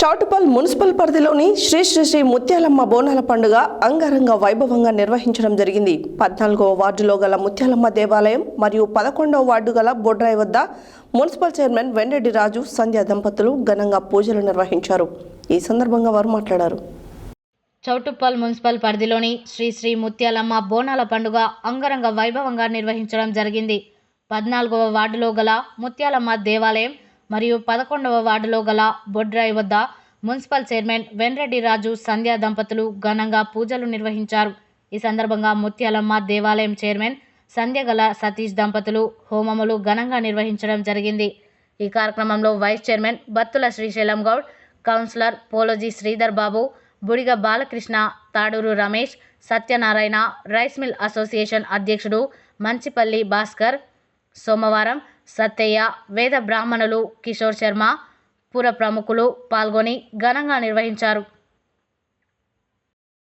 Choutuppal municipal పరిధిలోని శ్రీ శ్రీ శ్రీ ముత్యాలమ్మ బోనాల పండుగ అంగరంగ వైభవంగా నిర్వహించడం జరిగింది. పద్నాలుగవ వార్డులో గల ముత్యాలమ్మ దేవాలయం మరియు పదకొండవ వార్డు గల బొడ్రాయి వద్ద మున్సిపల్ చైర్మన్ వెండెడ్డి రాజు సంధ్యా దంపతులు ఘనంగా పూజలు నిర్వహించారు. ఈ సందర్భంగా వారు మాట్లాడారు. చౌటుప్పల్ మున్సిపల్ పరిధిలోని శ్రీ శ్రీ ముత్యాలమ్మ బోనాల పండుగ అంగరంగ వైభవంగా నిర్వహించడం జరిగింది. పద్నాలుగవ వార్డులో గల ముత్యాలమ్మ దేవాలయం మరియు పదకొండవ వార్డులో గల బొడ్రాయి వద్ద మున్సిపల్ చైర్మన్ వెన్రెడ్డి రాజు సంధ్యా దంపతులు ఘనంగా పూజలు నిర్వహించారు. ఈ సందర్భంగా ముత్యాలమ్మ దేవాలయం చైర్మన్ సంధ్య గల సతీష్ దంపతులు హోమములు ఘనంగా నిర్వహించడం జరిగింది. ఈ కార్యక్రమంలో vice chairman Battula Srisailam Goud councillor Poloji Sridhar Babu Budiga Balakrishna Taduru Ramesh Satyanarayana rice mill association అధ్యక్షుడు మంచిపల్లి భాస్కర్ సోమవారం సత్తయ్య వేద బ్రాహ్మణులు కిషోర్ శర్మ పుర ప్రముఖులు పాల్గొని ఘనంగా నిర్వహించారు.